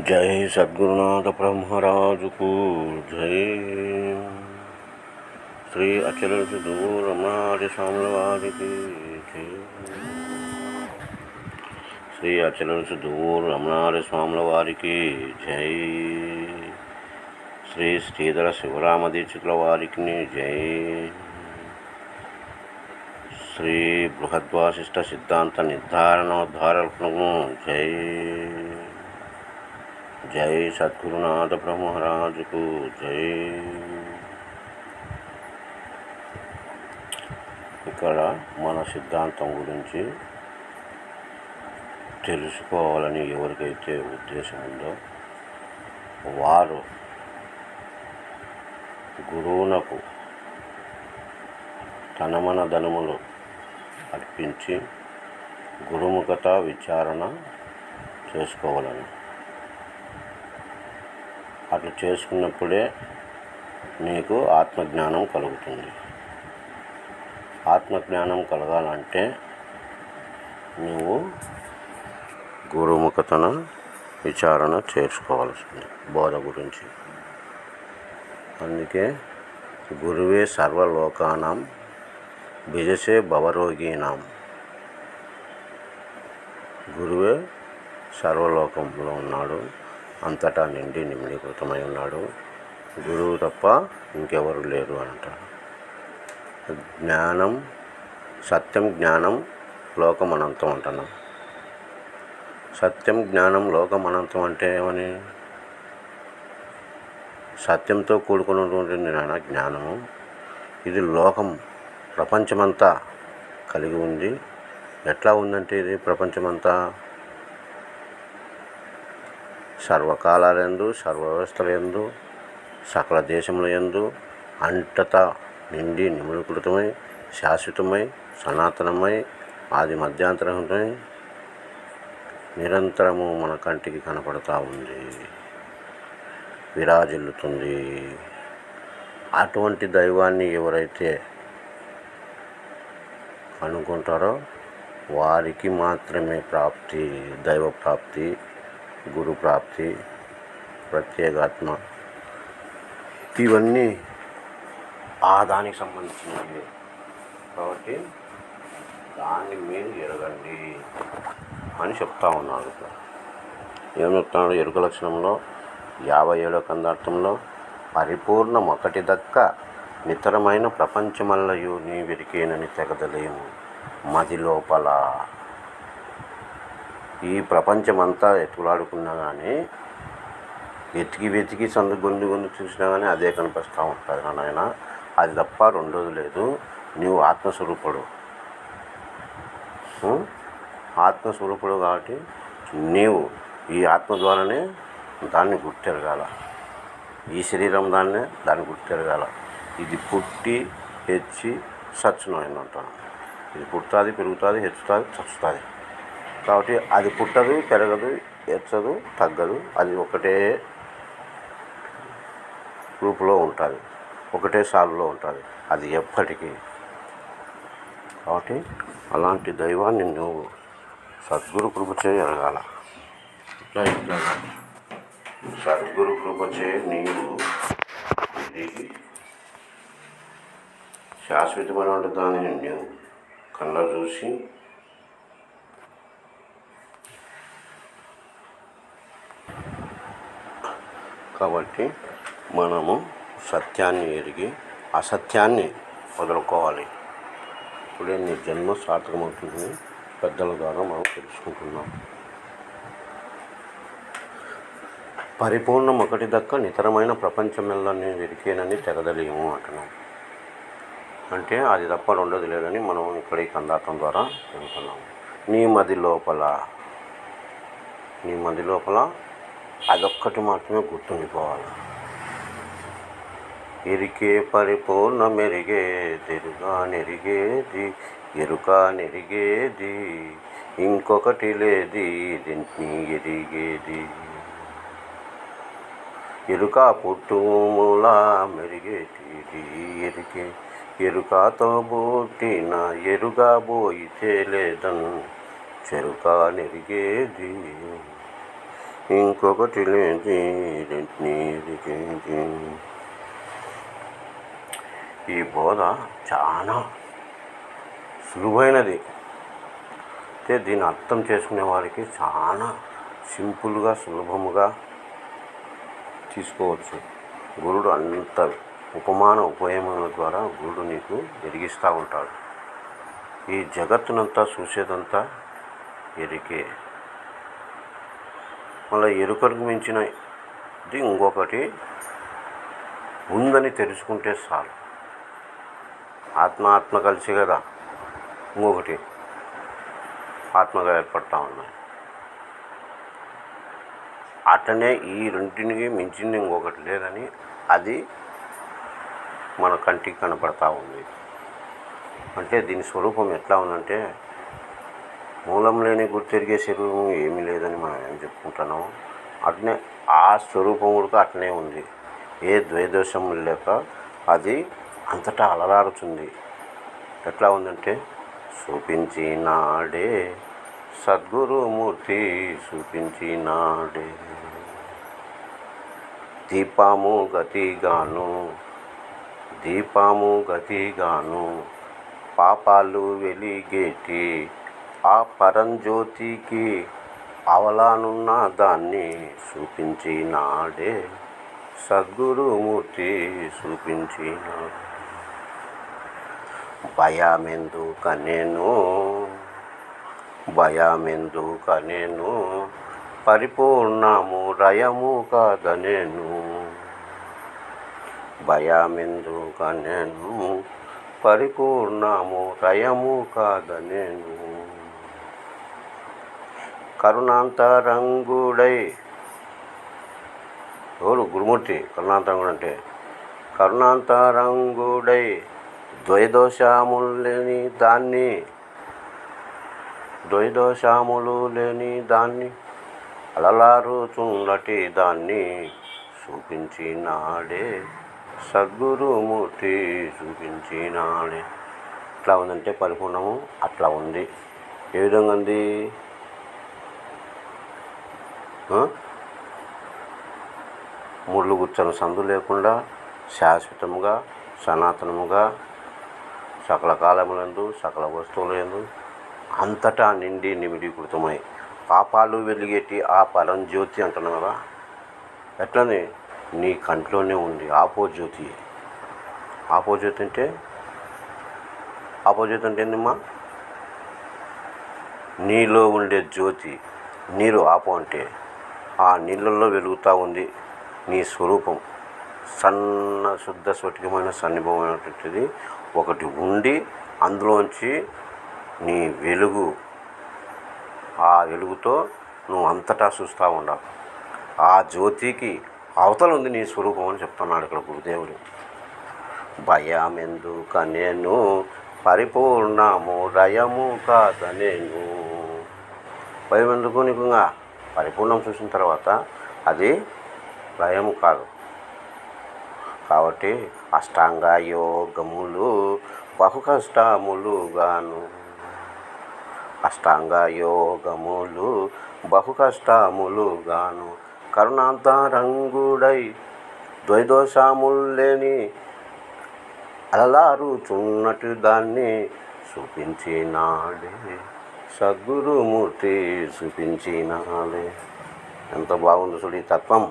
जय सद्गुरुनाथ ब्रह्मराज को जय श्री अचल दूर रमणार्य साम्यवाद की जय శ్రీ అచల సుదూర్ రమణారి స్వాముల వారికి జై శ్రీ శ్రీధర శివరామ దీక్షితుల వారికి జై శ్రీ బృహద్వాసిష్ట సిద్ధాంత నిర్ధారణోద్ధారకులకు జై జై సద్గురునాథ బ్రహ్మరాజుకు జై. ఇక్కడ మన సిద్ధాంతం గురించి తెలుసుకోవాలని ఎవరికైతే ఉద్దేశం ఉందో వారు గురువునకు తనమన ధనములు అర్పించి గురుముఖత విచారణ చేసుకోవాలని అట్లా చేసుకున్నప్పుడే నీకు ఆత్మజ్ఞానం కలుగుతుంది. ఆత్మజ్ఞానం కలగాలంటే నువ్వు గురుముఖతన విచారణ చేర్చుకోవాల్సింది బోధ గురించి. అందుకే గురువే సర్వలోకానాం బిజసే భవరోగీనాం. గురువే సర్వలోకంలో ఉన్నాడు. అంతటా నిండి నిమిడీకృతమై ఉన్నాడు. గురువు తప్ప ఇంకెవరు లేరు అంటారు జ్ఞానం సత్యం జ్ఞానం లోకం అనంతం అంటున్నాం. సత్యం జ్ఞానం లోకం అనంతం అంటే ఏమని? సత్యంతో కూడుకున్నటువంటి నాన్న జ్ఞానము. ఇది లోకం ప్రపంచమంతా కలిగి ఉంది. ఎట్లా ఉందంటే ఇది ప్రపంచమంతా? సర్వకాలాలందు సర్వవ్యవస్థల ఎందు సకల దేశముల ఎందు అంటత నిండి నిములుకృతమై శాశ్వతమై సనాతనమై ఆది మధ్యాంతరమై నిరంతరము మన కంటికి కనపడతా ఉంది. విరాజిల్లుతుంది. అటువంటి దైవాన్ని ఎవరైతే అనుకుంటారో వారికి మాత్రమే ప్రాప్తి దైవ ప్రాప్తి. గురు ప్రాప్తి ప్రత్యేగాత్మ. ఇవన్నీ ఆ దానికి సంబంధించినవి. కాబట్టి దాన్ని మీరు ఎరగండి అని చెప్తా ఉన్నాడు ఏం చెప్తున్నాడు? ఎరుక లక్షణంలో యాభై ఏడో కందార్థంలో పరిపూర్ణ ఒకటి దక్క నితరమైన ప్రపంచమల్లయు నీ వెరికేనని తెగదలేము మది లోపల ఈ ప్రపంచమంతా ఎత్తులాడుకున్నా కానీ వెతికి వెతికి సందు గొంతు గొంతు చూసినా కానీ అదే కనిపిస్తూ ఉంటుంది నా నాయన. అది తప్ప రెండోది లేదు. నీవు ఆత్మస్వరూపుడు. ఆత్మస్వరూపుడు కాబట్టి నీవు ఈ ఆత్మ ద్వారానే దాన్ని గుర్తెరగాల. ఈ శరీరం దాన్నే దాన్ని గుర్తెరగాల. ఇది పుట్టి హెచ్చి సచ్చును అని అంటాను. ఇది పుడుతుంది పెరుగుతుంది హెచ్చుతుంది చచ్చుతుంది. కాబట్టి అది పుట్టదు పెరగదు ఎచ్చదు తగ్గదు. అది ఒకటే రూపులో ఉంటుంది. ఒకటే సాలులో ఉంటుంది. అది ఎప్పటికీ. కాబట్టి అలాంటి దైవాన్ని నువ్వు సద్గురు కృపచే ఎరగాల. ఇట్లా ఇట్లా సద్గురు కృపచే నీవు ఇది శాశ్వతమైన దానిని నువ్వు కళ్ళ చూసి కాబట్టి మనము సత్యాన్ని ఎరిగి అసత్యాన్ని వదులుకోవాలి. ఇప్పుడే నీ జన్మ సార్థకమవుతుందని పెద్దల ద్వారా మనం తెలుసుకుంటున్నాం. పరిపూర్ణం ఒకటి దక్క నితరమైన ప్రపంచమెల్లని వెరికేనని తెగదలేము అంటున్నాం. అంటే అది తప్ప రెండోది లేదని మనం ఇక్కడ ఈ కందాటం ద్వారా చెబుతున్నాము నీ మది లోపల నీ మది లోపల అదొక్కటి మాత్రమే గుర్తుండిపోవాలి. ఎరికే పరిపూర్ణ మెరిగే తెరుగా నెరిగేది ఎరుక నెరిగేది ఇంకొకటి లేది దీన్ని ఎరిగేది. ఎరుక పుట్టుమూల మెరిగేటిది ఎరికే ఎరుకతో పుట్టిన ఎరుగా పోయితే లేదన్ చెరుక నెరిగేది. ఇంకొకటి లేని ఈ బోధ చాలా సులువైనది. అయితే దీన్ని అర్థం చేసుకునే వారికి చాలా సింపుల్గా సులభముగా తీసుకోవచ్చు. గురుడు అంత ఉపమాన ఉపయమన ద్వారా గురుడు నీకు ఎరిగిస్తూ ఉంటాడు. ఈ జగత్తునంతా చూసేదంతా ఎరికే. మళ్ళీ ఎరుకకు మించిన ఇది ఇంకొకటి ఉందని తెలుసుకుంటే చాలు. ఆత్మ ఆత్మ కలిసి కదా. ఇంకొకటి ఆత్మగా ఏర్పడతా ఉన్నాయి. అట్లనే ఈ రెండింటికి మించింది ఇంకొకటి లేదని అది మన కంటికి కనపడతా ఉంది. అంటే దీని స్వరూపం ఎట్లా ఉందంటే మూలం లేని గుర్తెరిగే శరీరం ఏమీ లేదని మనం ఏం చెప్పుకుంటున్నాము అట్నే ఆ స్వరూపం కూడా అట్నే ఉంది. ఏ ద్వైదోషం లేక అది అంతటా అలరారుతుంది. ఎట్లా ఉందంటే చూపించినాడే సద్గురుమూర్తి చూపించినాడే దీపము గతిగాను దీపము గతిగాను పాపాలు వెలిగేటి ఆ పరంజ్యోతికి అవలానున్న దాన్ని చూపించినాడే. సద్గురుమూర్తి చూపించినాడు. భయమెందుకనేను భయమెందుకనేను పరిపూర్ణము రయము కాదనేను భయమెందుకనేను పరిపూర్ణము రయము కాదనేను కరుణాంతరంగుడై. ఎవరు? గురుమూర్తి. కరుణాంతరంగుడు అంటే? కరుణాంతరంగుడై ద్వైదోషములు లేని దాన్ని. ద్వైదోషాములు లేని దాన్ని. అలలారుచున్నటి దాన్ని చూపించినాడే. సద్గురుమూర్తి చూపించినాడే. ఎట్లా ఉందంటే పరిపూర్ణము? అట్లా ఉంది. ఏ విధంగా ఉంది? ముళ్ళు గుచ్చని సందు లేకుండా శాశ్వతముగా సనాతనముగా సకల కాలములందు సకల వస్తువులందు అంతటా నిండి నిమిడీకృతమై పాపాలు వెలిగేటి ఆ పరంజ్యోతి అంటున్నాం కదా? ఎట్లని నీ కంట్లోనే ఉంది. ఆపోజ్యోతి ఆపోజ్యోతి అంటే? ఆపోజ్యోతి అంటే ఏందమ్మా? నీలో ఉండే జ్యోతి. నీరు ఆపో అంటే? ఆ నీళ్ళల్లో వెలుగుతూ ఉంది నీ స్వరూపం. సన్న శుద్ధ స్ఫటికమైన సన్నిభమైనటువంటిది ఒకటి ఉండి అందులోంచి నీ వెలుగు ఆ వెలుగుతో నువ్వు అంతటా చూస్తూ ఉండాలి ఆ జ్యోతికి అవతల ఉంది నీ స్వరూపం అని చెప్తున్నాడు ఇక్కడ గురుదేవుడు. భయమెందుకనేను పరిపూర్ణము రయము నువ్వు భయం ఎందుకు నీకుగా? పరిపూర్ణం చూసిన తర్వాత అది లయము కాదు. కాబట్టి అష్టాంగ యోగములు బహు కష్టములుగాను. అష్టాంగ యోగములు బహు కష్టములుగాను. కరుణాంతరంగుడై ద్వైదోషములు లేని అలలారుచున్నట్టు దాన్ని చూపించినాడే. సద్గురుమూర్తి చూపించినాలే. ఎంత బాగుందో చూడు ఈ తత్వం.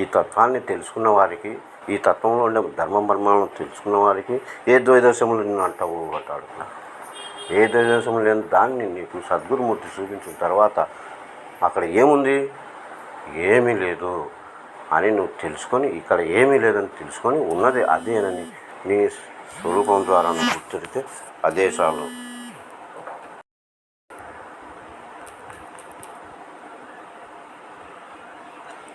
ఈ తత్వాన్ని తెలుసుకున్న వారికి ఈ తత్వంలో ఉండే ధర్మ మర్మాలను తెలుసుకున్న వారికి ఏ ద్వైదోషములు నిన్ను అంటావు అంటాడు. ఏ ద్వైదోషము లేని దాన్ని నీకు సద్గురుమూర్తి చూపించిన తర్వాత అక్కడ ఏముంది? ఏమీ లేదు అని నువ్వు తెలుసుకొని ఇక్కడ ఏమీ లేదని తెలుసుకొని ఉన్నది అదేనని నీ స్వరూపం ద్వారా నువ్వు గుర్తిరితే అదే చాలు.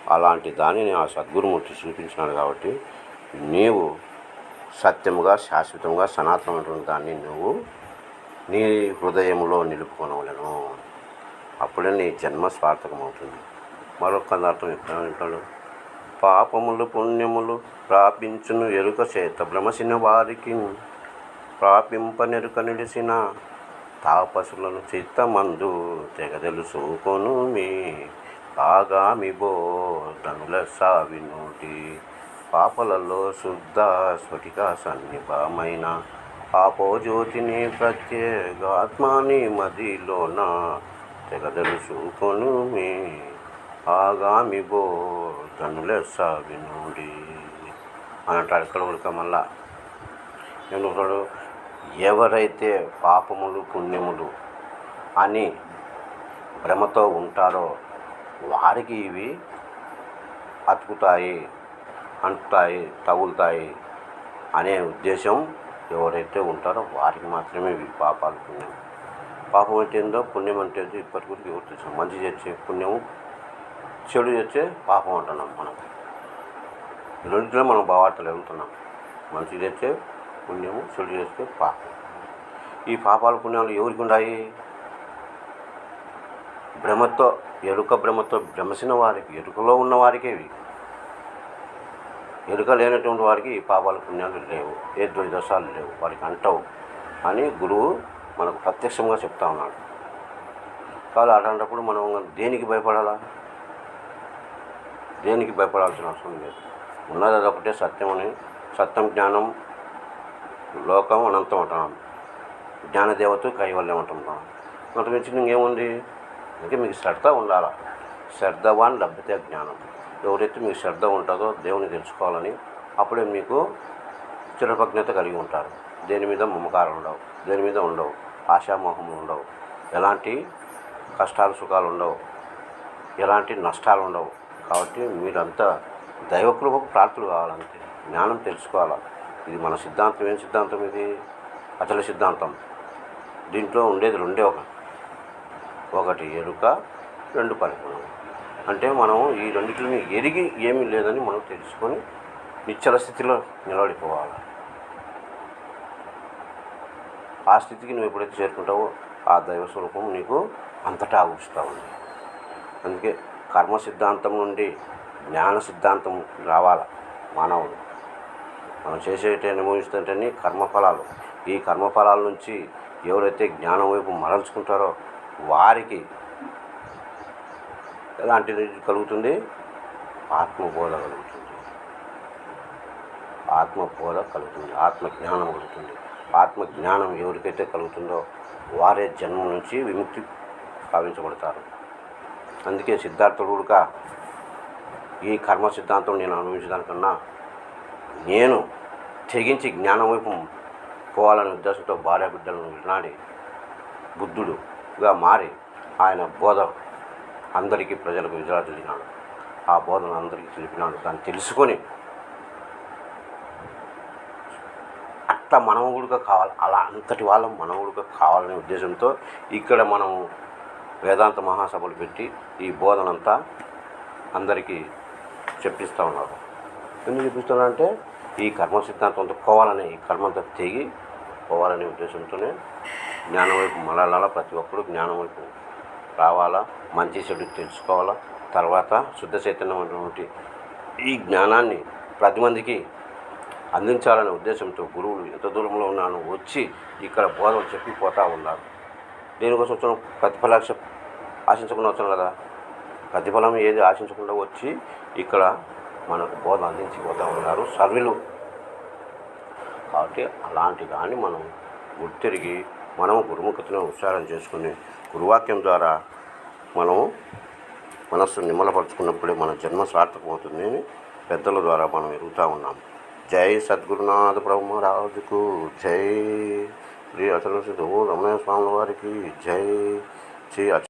అలాంటి దానిని ఆ సద్గురుమూర్తి చూపించినాడు కాబట్టి నీవు సత్యముగా శాశ్వతంగా సనాతనమైనటువంటి దాన్ని నువ్వు నీ హృదయంలో నిలుపుకొనవలను. అప్పుడే నీ జన్మ సార్థకమవుతుంది. మరొక అర్థం ఎప్పుడంటాడు పాపములు పుణ్యములు ప్రాపించును ఎరుక చేత భ్రమసిన వారికి ప్రాపింపనెరుక నిలిసిన తాపసులను చిత్తమందు తెగ తెలుసుకోను మీ ఆగామి బోధనుల సావినోటి పాపలలో శుద్ధ స్ఫటిక సన్నిభమైన. ఆపోజ్యోతిని ప్రత్యేగాత్మాని మదిలోన తెగదలుచుకొను మీ. ఆగామి బోధనుల సావినోడి అని అంటాడు ఇక్కడ ఉడక మళ్ళా. ఎందుకంటాడు ఎవరైతే పాపములు పుణ్యములు అని భ్రమతో ఉంటారో వారికి ఇవి అతుకుతాయి అంటుతాయి తగులుతాయి అనే ఉద్దేశం ఎవరైతే ఉంటారో వారికి మాత్రమే ఇవి పాపాలు పుణ్యం. పాపం అంటే ఏందో పుణ్యం అంటే ఏందో ఇప్పటి వరకు ఎవరు తెలుసు మంచి చేసే పుణ్యము చెడు చేసే పాపం అంటున్నాం మనం. రెండింటిలో మనం భావార్థాలు వెళ్తున్నాం మంచి చేస్తే పుణ్యము చెడు చేస్తే పాపం. ఈ పాపాలు పుణ్యాలు ఎవరికి ఉన్నాయి భ్రమతో ఎరుక భ్రమతో భ్రమసిన వారికి ఎరుకలో ఉన్న వారికే ఇవి ఎరుక లేనటువంటి వారికి ఈ పాపాలు పుణ్యాలు లేవు. ఏ ద్వైదశాలు లేవు. వారికి అంటవు. అని గురువు మనకు ప్రత్యక్షంగా చెప్తా ఉన్నాడు. కాదు అలాంటప్పుడు మనం దేనికి భయపడాలా? దేనికి భయపడాల్సిన అవసరం లేదు. ఉన్నది అదొకటే సత్యం అని. సత్యం జ్ఞానం లోకం అనంతం అంటున్నాం. జ్ఞానదేవత కైవల్యం అంటున్నాం. అటు మించి ఇంకేముంది? అందుకే మీకు శ్రద్ధ ఉండాలి? శ్రద్ధవాన్ లభ్యతే జ్ఞానం. ఎవరైతే మీకు శ్రద్ధ ఉంటుందో దేవుని తెలుసుకోవాలని అప్పుడే మీకు చిరపజ్ఞత కలిగి ఉంటారు. దేని మీద మమకారం ఉండవు దేని మీద ఉండవు ఆశామోహం ఉండవు. ఎలాంటి కష్టాలు సుఖాలు ఉండవు ఎలాంటి నష్టాలు ఉండవు. కాబట్టి మీరంతా దైవకృపకు ప్రార్థులు కావాలంతే జ్ఞానం తెలుసుకోవాలి? ఇది మన సిద్ధాంతం ఏం సిద్ధాంతం ఇది? అచల సిద్ధాంతం. దీంట్లో ఉండేది రెండే ఒక ఒకటి ఎరుక రెండు పరిపూర్ణం. అంటే మనం ఈ రెండింటిని ఎరిగి ఏమీ లేదని మనం తెలుసుకొని నిశ్చల స్థితిలో నిలబడిపోవాలి. ఆ స్థితికి నువ్వు ఎప్పుడైతే చేరుకుంటావో ఆ దైవ స్వరూపం నీకు అంతటా ఆగుస్తూ ఉంది. అందుకే కర్మ సిద్ధాంతం నుండి జ్ఞాన సిద్ధాంతం రావాలి మానవుడు. మనం చేసేటి అనుభవిస్తుంటేనే కర్మఫలాలు. ఈ కర్మఫలాల నుంచి ఎవరైతే జ్ఞానం వైపు మరల్చుకుంటారో వారికి ఎలాంటిది కలుగుతుంది? ఆత్మబోధ కలుగుతుంది. ఆత్మబోధ కలుగుతుంది. ఆత్మజ్ఞానం కలుగుతుంది. ఆత్మజ్ఞానం ఎవరికైతే కలుగుతుందో వారే జన్మ నుంచి విముక్తి భావించబడతారు అందుకే సిద్ధార్థుడు కూడా ఈ కర్మ సిద్ధాంతం నేను అనుభవించడానికన్నా నేను తెగించి జ్ఞానం వైపు పోవాలనే ఉద్దేశంతో భార్య బిడ్డలను వినాడి గా మారి ఆయన బోధ అందరికీ ప్రజలకు విజరాజులినాడు ఆ బోధన అందరికీ తెలిపినాడు. దాన్ని తెలుసుకొని అట్లా మనవుడుగా కావాలి అలా అంతటి వాళ్ళం మనవుడుగా కావాలనే ఉద్దేశంతో ఇక్కడ మనం వేదాంత మహాసభలు పెట్టి ఈ బోధనంతా అందరికీ చెప్పిస్తూ ఉన్నారు ఎందుకు చెప్పిస్తున్నారంటే ఈ కర్మ సిద్ధాంతంతో పోవాలని ఈ కర్మంతా తెగి పోవాలనే ఉద్దేశంతోనే జ్ఞానం వైపు మళ్ళాలా ప్రతి ఒక్కరు జ్ఞానం వైపు రావాలా మంచి చెడు తెలుసుకోవాలా. తర్వాత శుద్ధ చైతన్యమైనటువంటి ఈ జ్ఞానాన్ని ప్రతి మందికి అందించాలనే ఉద్దేశంతో గురువులు ఎంత దూరంలో ఉన్నాను వచ్చి ఇక్కడ బోధనలు చెప్పిపోతూ ఉన్నారు. దీనికోసం వచ్చిన ప్రతిఫలాక్ష ఆశించకుండా వచ్చాను కదా. ప్రతిఫలం ఏది ఆశించకుండా వచ్చి ఇక్కడ మనకు బోధ అందించి పోతూ ఉన్నారు. సర్వీలు. కాబట్టి అలాంటి దాన్ని మనం గుర్తిరిగి మనం గురుముఖతను ఉచ్చారణ చేసుకుని గురువాక్యం ద్వారా మనము మనస్సు నిమ్మలపరుచుకున్నప్పుడే మన జన్మ సార్థకమవుతుంది అని పెద్దల ద్వారా మనం ఎరుగుతూ ఉన్నాం. జై సద్గురునాథ బ్రహ్మరాజుకు జై. శ్రీ అచల సిద్ధు రమణ స్వామి వారికి జై. శ్రీ అచల